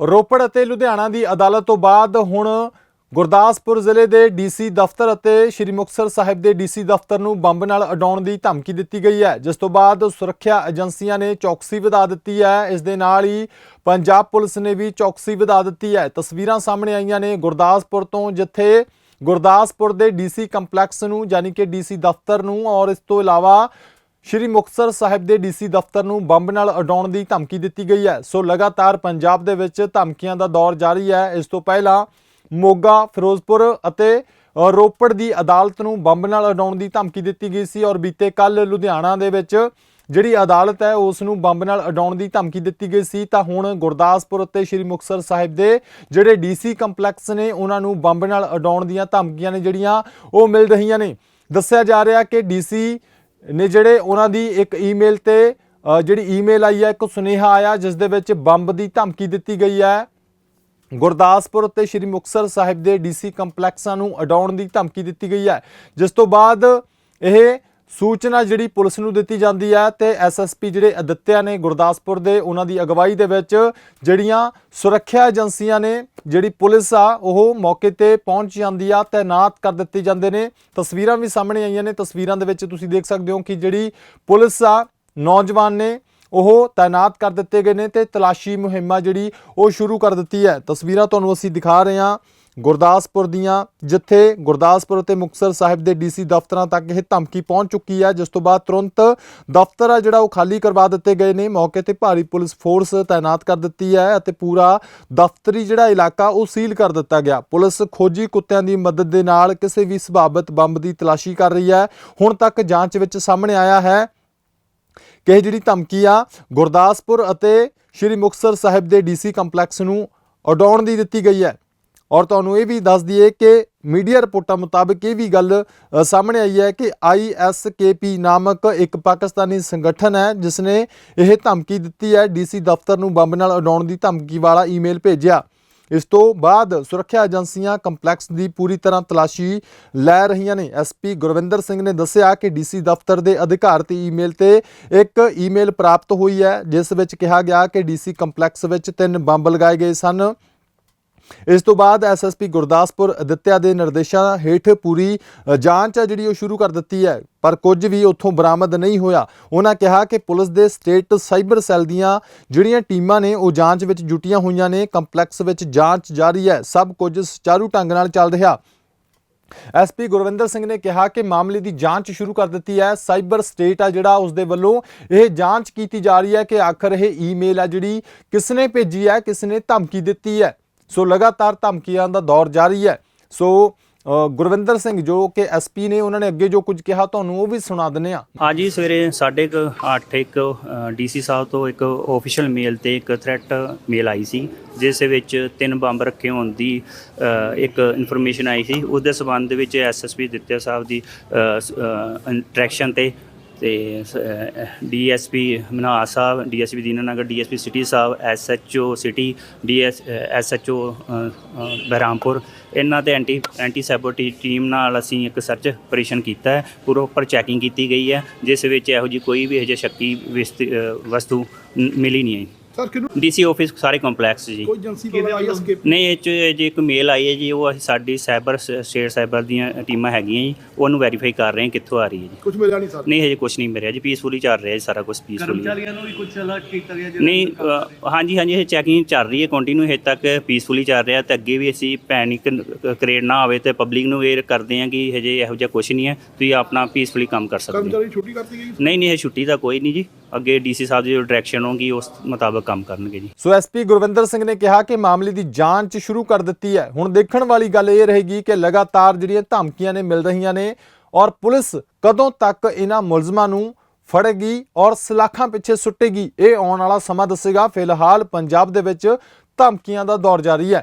ਰੋਪੜ ਅਤੇ ਲੁਧਿਆਣਾ ਦੀ ਅਦਾਲਤ ਤੋਂ ਬਾਅਦ ਹੁਣ ਗੁਰਦਾਸਪੁਰ ਜ਼ਿਲ੍ਹੇ ਦੇ ਡੀਸੀ ਦਫ਼ਤਰ ਅਤੇ ਸ਼੍ਰੀ ਮੁਕਤਸਰ ਸਾਹਿਬ ਦੇ ਡੀਸੀ ਦਫ਼ਤਰ ਨੂੰ ਬੰਬ ਨਾਲ ਉਡਾਉਣ ਦੀ ਧਮਕੀ ਦਿੱਤੀ ਗਈ ਹੈ, ਜਿਸ ਤੋਂ ਬਾਅਦ ਸੁਰੱਖਿਆ ਏਜੰਸੀਆਂ ਨੇ ਚੌਕਸੀ ਵਧਾ ਦਿੱਤੀ ਹੈ। ਇਸ ਦੇ ਨਾਲ ਹੀ ਪੰਜਾਬ ਪੁਲਿਸ ਨੇ ਵੀ ਚੌਕਸੀ ਵਧਾ ਦਿੱਤੀ ਹੈ। ਤਸਵੀਰਾਂ ਸਾਹਮਣੇ ਆਈਆਂ ਨੇ ਗੁਰਦਾਸਪੁਰ ਤੋਂ, ਜਿੱਥੇ ਗੁਰਦਾਸਪੁਰ ਦੇ ਡੀਸੀ ਕੰਪਲੈਕਸ ਨੂੰ, ਯਾਨੀ ਕਿ ਡੀਸੀ ਦਫ਼ਤਰ ਨੂੰ, ਔਰ ਇਸ ਤੋਂ ਇਲਾਵਾ ਸ਼੍ਰੀ ਮੁਕਤਸਰ ਸਾਹਿਬ ਦੇ ਡੀਸੀ ਦਫ਼ਤਰ ਨੂੰ ਬੰਬ ਨਾਲ ਉਡਾਉਣ ਦੀ ਧਮਕੀ ਦਿੱਤੀ ਗਈ ਹੈ। ਸੋ ਲਗਾਤਾਰ ਪੰਜਾਬ ਦੇ ਵਿੱਚ ਧਮਕੀਆਂ ਦਾ ਦੌਰ ਜਾਰੀ ਹੈ। ਇਸ ਤੋਂ ਪਹਿਲਾਂ ਮੋਗਾ, ਫਿਰੋਜ਼ਪੁਰ ਅਤੇ ਰੋਪੜ ਦੀ ਅਦਾਲਤ ਨੂੰ ਬੰਬ ਨਾਲ ਉਡਾਉਣ ਦੀ ਧਮਕੀ ਦਿੱਤੀ ਗਈ ਸੀ ਔਰ ਬੀਤੇ ਕੱਲ ਲੁਧਿਆਣਾ ਦੇ ਵਿੱਚ ਜਿਹੜੀ ਅਦਾਲਤ ਹੈ, ਉਸ ਨੂੰ ਬੰਬ ਨਾਲ ਉਡਾਉਣ ਦੀ ਧਮਕੀ ਦਿੱਤੀ ਗਈ ਸੀ। ਤਾਂ ਹੁਣ ਗੁਰਦਾਸਪੁਰ ਅਤੇ ਸ਼੍ਰੀ ਮੁਕਤਸਰ ਸਾਹਿਬ ਦੇ ਜਿਹੜੇ ਡੀਸੀ ਕੰਪਲੈਕਸ ਨੇ, ਉਹਨਾਂ ਨੂੰ ਬੰਬ ਨਾਲ ਉਡਾਉਣ ਦੀਆਂ ਧਮਕੀਆਂ ਨੇ ਜਿਹੜੀਆਂ ਉਹ ਮਿਲ ਰਹੀਆਂ ਨੇ। ਦੱਸਿਆ ਜਾ ਰਿਹਾ ਕਿ ਡੀਸੀ ਨੇ ਜਿਹੜੇ ਉਹਨਾਂ ਦੀ ਇੱਕ ਈਮੇਲ ਤੇ ਜਿਹੜੀ ਈਮੇਲ ਆਈ ਹੈ, ਇੱਕ ਸੁਨੇਹਾ ਆਇਆ, ਜਿਸ ਦੇ ਵਿੱਚ ਬੰਬ ਦੀ ਧਮਕੀ ਦਿੱਤੀ ਗਈ ਹੈ। ਗੁਰਦਾਸਪੁਰ ਅਤੇ ਸ਼੍ਰੀ ਮੁਕਤਸਰ ਸਾਹਿਬ ਦੇ ਡੀਸੀ ਕੰਪਲੈਕਸਾਂ ਨੂੰ ਅਡਾਉਣ ਦੀ ਧਮਕੀ ਦਿੱਤੀ ਗਈ ਹੈ। ਜਿਸ ਤੋਂ ਬਾਅਦ ਇਹ ਸੂਚਨਾ ਜਿਹੜੀ ਪੁਲਿਸ ਨੂੰ ਦਿੱਤੀ ਜਾਂਦੀ ਹੈ ਤੇ ਐਸਐਸਪੀ ਜਿਹੜੇ ਅਦਿੱਤਿਆ ਨੇ ਗੁਰਦਾਸਪੁਰ ਦੇ ਉਹਨਾਂ ਦੀ ਅਗਵਾਈ ਦੇ ਵਿੱਚ ਜਿਹੜੀਆਂ ਸੁਰੱਖਿਆ ਏਜੰਸੀਆਂ ਨੇ ਜਿਹੜੀ ਪੁਲਿਸ ਆ, ਉਹ ਮੌਕੇ ਤੇ ਪਹੁੰਚ ਜਾਂਦੀ ਆ ਤਾਇਨਾਤ ਕਰ ਦਿੱਤੇ ਜਾਂਦੇ ਨੇ। ਤਸਵੀਰਾਂ ਵੀ ਸਾਹਮਣੇ ਆਈਆਂ ਨੇ। ਤਸਵੀਰਾਂ ਦੇ ਵਿੱਚ ਤੁਸੀਂ ਦੇਖ ਸਕਦੇ ਹੋ ਕਿ ਜਿਹੜੀ ਪੁਲਿਸ ਆ, ਨੌਜਵਾਨ ਨੇ, ਉਹ ਤਾਇਨਾਤ ਕਰ ਦਿੱਤੇ ਗਏ ਨੇ ਤੇ ਤਲਾਸ਼ੀ ਮੁਹਿੰਮਾਂ ਜਿਹੜੀ ਉਹ ਸ਼ੁਰੂ ਕਰ ਦਿੱਤੀ ਹੈ। ਤਸਵੀਰਾਂ ਤੁਹਾਨੂੰ ਅਸੀਂ ਦਿਖਾ ਰਹੇ ਹਾਂ। ਗੁਰਦਾਸਪੁਰ ਦੀਆਂ, ਜਿੱਥੇ ਗੁਰਦਾਸਪੁਰ ਅਤੇ ਮੁਕਤਸਰ ਸਾਹਿਬ ਦੇ ਡੀਸੀ ਦਫ਼ਤਰਾਂ ਤੱਕ ਇਹ ਧਮਕੀ ਪਹੁੰਚ ਚੁੱਕੀ ਹੈ ਜਿਸ ਤੋਂ ਬਾਅਦ ਤੁਰੰਤ ਦਫ਼ਤਰ ਆ ਜਿਹੜਾ ਉਹ ਖਾਲੀ ਕਰਵਾ ਦਿੱਤੇ ਗਏ ਨੇ। ਮੌਕੇ ਤੇ ਭਾਰੀ ਪੁਲਿਸ ਫੋਰਸ ਤਾਇਨਾਤ ਕਰ ਦਿੱਤੀ ਹੈ ਅਤੇ ਪੂਰਾ ਦਫ਼ਤਰੀ ਜਿਹੜਾ ਇਲਾਕਾ ਉਹ ਸੀਲ ਕਰ ਦਿੱਤਾ ਗਿਆ। ਪੁਲਿਸ ਖੋਜੀ ਕੁੱਤਿਆਂ ਦੀ ਮਦਦ ਦੇ ਨਾਲ ਕਿਸੇ ਵੀ ਸੰਭਾਵਿਤ ਬੰਬ ਦੀ ਤਲਾਸ਼ੀ ਕਰ ਰਹੀ ਹੈ। ਹੁਣ ਤੱਕ ਜਾਂਚ ਵਿੱਚ ਸਾਹਮਣੇ ਆਇਆ ਹੈ ਕਿ ਇਹ ਜਿਹੜੀ ਧਮਕੀ ਆ, ਗੁਰਦਾਸਪੁਰ ਅਤੇ ਸ਼੍ਰੀ ਮੁਕਤਸਰ ਸਾਹਿਬ ਦੇ ਡੀਸੀ ਕੰਪਲੈਕਸ ਨੂੰ ਉਡਾਉਣ ਦੀ ਦਿੱਤੀ ਗਈ ਹੈ। ਔਰ ਤੁਹਾਨੂੰ ਇਹ ਵੀ ਦੱਸ ਦਈਏ ਕਿ ਮੀਡੀਆ ਰਿਪੋਰਟਾਂ ਮੁਤਾਬਕ ਇਹ ਵੀ ਗੱਲ ਸਾਹਮਣੇ ਆਈ ਹੈ ਕਿ ISKP ਨਾਮਕ ਇੱਕ ਪਾਕਿਸਤਾਨੀ ਸੰਗਠਨ ਹੈ ਜਿਸ ਨੇ ਇਹ ਧਮਕੀ ਦਿੱਤੀ ਹੈ ਡੀਸੀ ਦਫ਼ਤਰ ਨੂੰ ਬੰਬ ਨਾਲ ਉਡਾਉਣ ਦੀ ਧਮਕੀ ਵਾਲਾ ਈਮੇਲ ਭੇਜਿਆ। ਇਸ ਤੋਂ ਬਾਅਦ ਸੁਰੱਖਿਆ ਏਜੰਸੀਆਂ ਕੰਪਲੈਕਸ ਦੀ ਪੂਰੀ ਤਰ੍ਹਾਂ ਤਲਾਸ਼ੀ ਲੈ ਰਹੀਆਂ ਨੇ। ਐਸਪੀ ਗੁਰਵਿੰਦਰ ਸਿੰਘ ਨੇ ਦੱਸਿਆ ਕਿ ਡੀਸੀ ਦਫ਼ਤਰ ਦੇ ਅਧਿਕਾਰਤ ਈਮੇਲ ਤੇ ਇੱਕ ਈਮੇਲ ਪ੍ਰਾਪਤ ਹੋਈ ਹੈ, ਜਿਸ ਵਿੱਚ ਕਿਹਾ ਗਿਆ ਕਿ ਡੀਸੀ ਕੰਪਲੈਕਸ ਵਿੱਚ ਤਿੰਨ ਬੰਬ ਲਗਾਏ ਗਏ ਸਨ। ਇਸ ਤੋਂ ਬਾਅਦ ਐਸਐਸਪੀ ਗੁਰਦਾਸਪੁਰ ਅਦਿੱਤਿਆ ਦੇ ਨਿਰਦੇਸ਼ਾਂ ਹੇਠ ਪੂਰੀ ਜਾਂਚ ਹੈ ਜਿਹੜੀ ਉਹ ਸ਼ੁਰੂ ਕਰ ਦਿੱਤੀ ਹੈ, ਪਰ ਕੁਝ ਵੀ ਉੱਥੋਂ ਬਰਾਮਦ ਨਹੀਂ ਹੋਇਆ। ਉਹਨਾਂ ਕਿਹਾ ਕਿ ਪੁਲਿਸ ਦੇ ਸਟੇਟ ਸਾਈਬਰ ਸੈੱਲ ਦੀਆਂ ਜਿਹੜੀਆਂ ਟੀਮਾਂ ਨੇ, ਉਹ ਜਾਂਚ ਵਿੱਚ ਜੁਟੀਆਂ ਹੋਈਆਂ ਨੇ, ਕੰਪਲੈਕਸ ਵਿੱਚ ਜਾਂਚ ਜਾਰੀ ਹੈ, ਸਭ ਕੁਝ ਸੁਚਾਰੂ ਢੰਗ ਨਾਲ ਚੱਲ ਰਿਹਾ। ਐਸਪੀ ਗੁਰਵਿੰਦਰ ਸਿੰਘ ਨੇ ਕਿਹਾ ਕਿ ਮਾਮਲੇ ਦੀ ਜਾਂਚ ਸ਼ੁਰੂ ਕਰ ਦਿੱਤੀ ਹੈ, ਸਾਈਬਰ ਸਟੇਟ ਆ ਜਿਹੜਾ ਉਸ ਦੇ ਵੱਲੋਂ ਇਹ ਜਾਂਚ ਕੀਤੀ ਜਾ ਰਹੀ ਹੈ ਕਿ ਆਖਰ ਇਹ ਈਮੇਲ ਆ ਜਿਹੜੀ ਕਿਸ ਨੇ ਭੇਜੀ ਹੈ ਕਿਸ ਨੇ ਧਮਕੀ ਦਿੱਤੀ ਹੈ। ਸੋ ਲਗਾਤਾਰ ਧਮਕੀਆਂ ਦਾ ਦੌਰ ਜਾਰੀ ਹੈ। ਸੋ ਗੁਰਵਿੰਦਰ ਸਿੰਘ ਜੋ ਕਿ ਐਸਪੀ ਨੇ ਉਹਨਾਂ ਨੇ ਅੱਗੇ ਜੋ ਕੁਝ ਕਿਹਾ, ਤੁਹਾਨੂੰ ਉਹ ਵੀ ਸੁਣਾ ਦਿੰਨੇ ਆ ਅੱਜ ਹੀ ਸਵੇਰੇ ਸਾਢੇ ਕੁ ਅੱਠ ਇੱਕ ਡੀਸੀ ਸਾਹਿਬ ਤੋਂ ਇੱਕ ਆਫੀਸ਼ੀਅਲ ਮੇਲ ਤੇ ਇੱਕ ਥ੍ਰੈਟ ਮੇਲ ਆਈ ਸੀ, ਜਿਸ ਵਿੱਚ ਤਿੰਨ ਬੰਬ ਰੱਖੇ ਹੋਣ ਦੀ ਇੱਕ ਇਨਫੋਰਮੇਸ਼ਨ ਆਈ ਸੀ। ਉਸ ਦੇ ਸਬੰਧ ਦੇ ਵਿੱਚ ਐਸਐਸਪੀ ਦਿੱਤਿਆ ਸਾਹਿਬ ਦੀ ਇੰਟਰੈਕਸ਼ਨ ਤੇ ਤੇ DSP Manhas sahib, DSP Dinanagar, DSP city sahib, SHO city, DS SHO Behrampur, ਇਹਨਾਂ ਤੇ ਐਂਟੀ ਐਂਟੀ ਸੈਬੋਟੀ ਟੀਮ ਨਾਲ ਅਸੀਂ ਇੱਕ ਸਰਚ ਆਪਰੇਸ਼ਨ ਕੀਤਾ ਹੈ। ਪੂਰਾ ਚੈਕਿੰਗ ਕੀਤੀ ਗਈ ਹੈ, ਜਿਸ ਵਿੱਚ ਇਹੋ ਜੀ ਕੋਈ ਵੀ ਇਹੋ ਜਿਹੀ ਸ਼ੱਕੀ ਵਿਸਤ- ਵਸਤੂ ਮਿਲੀ ਨਹੀਂ ਹੈ। ਸਰ ਕਿਨੂੰ ਡੀਸੀ ਆਫਿਸ ਸਾਰੇ ਕੰਪਲੈਕਸ ਜੀ। ਕੋਈ ਏਜੰਸੀ ਤੋਂ ਆਈ ਐਸਕੇਪ ਨਹੀਂ ਇਹ 'ਚ ਜੇ ਇੱਕ ਮੇਲ ਆਈ ਹੈ ਜੀ ਉਹ ਅਸੀਂ ਸਾਡੀ ਸਾਈਬਰ ਸਟੇਟ ਸਾਈਬਰ ਦੀਆਂ ਟੀਮਾਂ ਹੈਗੀਆਂ ਜੀ ਉਹਨੂੰ ਵੈਰੀਫਾਈ ਕਰ ਰਹੇ ਹਾਂ ਕਿੱਥੋਂ ਆ ਰਹੀ ਹੈ ਜੀ। ਕੁਝ ਮਿਲਿਆ ਨਹੀਂ ਸਰ? ਨਹੀਂ ਹਜੇ ਕੁਝ ਨਹੀਂ ਮਿਲਿਆ ਜੀ ਪੀਸਫੁਲੀ ਚੱਲ ਰਿਹਾ ਜੀ ਸਾਰਾ ਕੁਝ ਪੀਸਫੁਲੀ ਕਰਮਚਾਰੀਆਂ ਨੂੰ ਵੀ ਕੁਝ ਅਲਰਟ ਕੀਤਾ ਗਿਆ ਨਹੀਂ ਅ, ਹਾਂਜੀ ਹਾਂਜੀ ਇਹ ਚੈਕਿੰਗ ਚੱਲ ਰਹੀ ਹੈ ਕੰਟੀਨਿਊ ਹਜੇ ਤੱਕ ਪੀਸਫੁਲੀ ਚੱਲ ਰਿਹਾ ਤੇ ਅੱਗੇ ਵੀ ਅਸੀਂ ਪੈਨਿਕ ਕ੍ਰੀਏਟ ਨਾ ਹੋਵੇ ਤੇ ਪਬਲਿਕ ਨੂੰ ਇਹ ਕਰਦੇ ਹਾਂ ਕਿ ਹਜੇ ਇਹੋ ਜਿਹਾ ਕੁਝ ਨਹੀਂ ਹੈ ਤੁਸੀਂ ਆਪਣਾ ਪੀਸਫੁਲੀ ਕੰਮ ਕਰ ਸਕਦੇ ਹੋ। ਕਰਮਚਾਰੀ ਛੁੱਟੀ ਕਰਤੀ ਗਈ ਨਹੀਂ ਨਹੀਂ ਇਹ ਛੁੱਟੀ ਦਾ ਕੋਈ ਨਹੀਂ ਜੀ। ਅੱਗੇ ਡੀਸੀ ਸਾਹਿਬ ਦੀ ਜੋ ਡਾਇਰੈਕਸ਼ਨ ਹੋਗੀ ਉਸ ਮੁਤਾਬਕ ਕੰਮ ਕਰਨਗੇ ਜੀ। ਸੋ ਐਸਪੀ ਗੁਰਵਿੰਦਰ ਸਿੰਘ ਨੇ ਕਿਹਾ ਕਿ ਮਾਮਲੇ ਦੀ ਜਾਂਚ ਸ਼ੁਰੂ ਕਰ ਦਿੱਤੀ ਹੈ। ਹੁਣ ਦੇਖਣ ਵਾਲੀ ਗੱਲ ਇਹ ਰਹੇਗੀ ਕਿ ਲਗਾਤਾਰ ਜਿਹੜੀਆਂ ਧਮਕੀਆਂ ਨੇ ਮਿਲ ਰਹੀਆਂ ਨੇ ਔਰ ਪੁਲਿਸ ਕਦੋਂ ਤੱਕ ਇਹਨਾਂ ਮੁਲਜ਼ਮਾਂ ਨੂੰ ਫੜੇਗੀ ਔਰ ਸਲਾਖਾਂ ਪਿੱਛੇ ਸੁੱਟੇਗੀ, ਇਹ ਆਉਣ ਵਾਲਾ ਸਮਾਂ ਦੱਸੇਗਾ। ਫਿਲਹਾਲ ਪੰਜਾਬ ਦੇ ਵਿੱਚ ਧਮਕੀਆਂ ਦਾ ਦੌਰ ਜਾਰੀ ਹੈ।